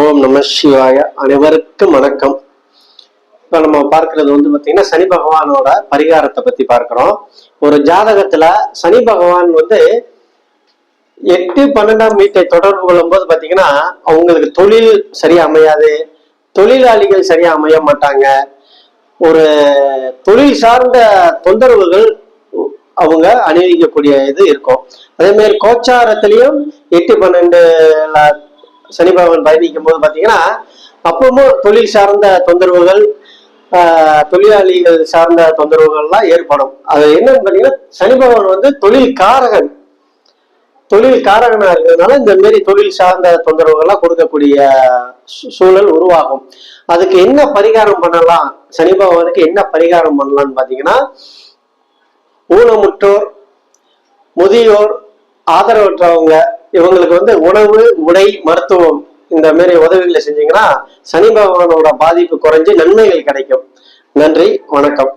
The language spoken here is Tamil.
ஓம் நம சிவாய. அனைவருக்கும் வணக்கம். இப்ப நம்ம பார்க்கறது வந்து பாத்தீங்கன்னா சனி பகவானோட பரிகாரத்தை பத்தி பார்க்கிறோம். ஒரு ஜாதகத்துல சனி பகவான் வந்து எட்டு பன்னெண்டாம் வீட்டை தொடர்பு கொள்ளும் போது பாத்தீங்கன்னா அவங்களுக்கு தொழில் சரியா அமையாது. தொழிலாளிகள் சரியா அமைய மாட்டாங்க. ஒரு தொழில் சார்ந்த தொந்தரவுகள் அவங்க அணிவிக்கக்கூடிய இது இருக்கும். அதே மாதிரி கோச்சாரத்திலையும் எட்டு பன்னெண்டுல சனி பகவான் பயணிக்கும் போது பாத்தீங்கன்னா அப்பவும் தொழில் சார்ந்த தொந்தரவுகள் ஆஹ், தொழிலாளிகள் சார்ந்த தொந்தரவுகள்லாம் ஏற்படும். அது என்னன்னு பாத்தீங்கன்னா சனி பகவான் வந்து தொழில் காரகன் தொழில் காரகனா இருக்கிறதுனால இந்த மாரி தொழில் சார்ந்த தொந்தரவுகள்லாம் கொடுக்கக்கூடிய சூழல் உருவாகும். அதுக்கு என்ன பரிகாரம் பண்ணலாம்? சனி பகவானுக்கு என்ன பரிகாரம் பண்ணலாம்னு பாத்தீங்கன்னா ஊனமுற்றோர் முதியோர் ஆதரவற்றவங்க இவங்களுக்கு வந்து உணவு உடை மருத்துவம் இந்த மாதிரி உதவிகளை செஞ்சீங்கன்னா சனி பகவானோட பாதிப்பு குறைஞ்சு நன்மைகள் கிடைக்கும். நன்றி வணக்கம்.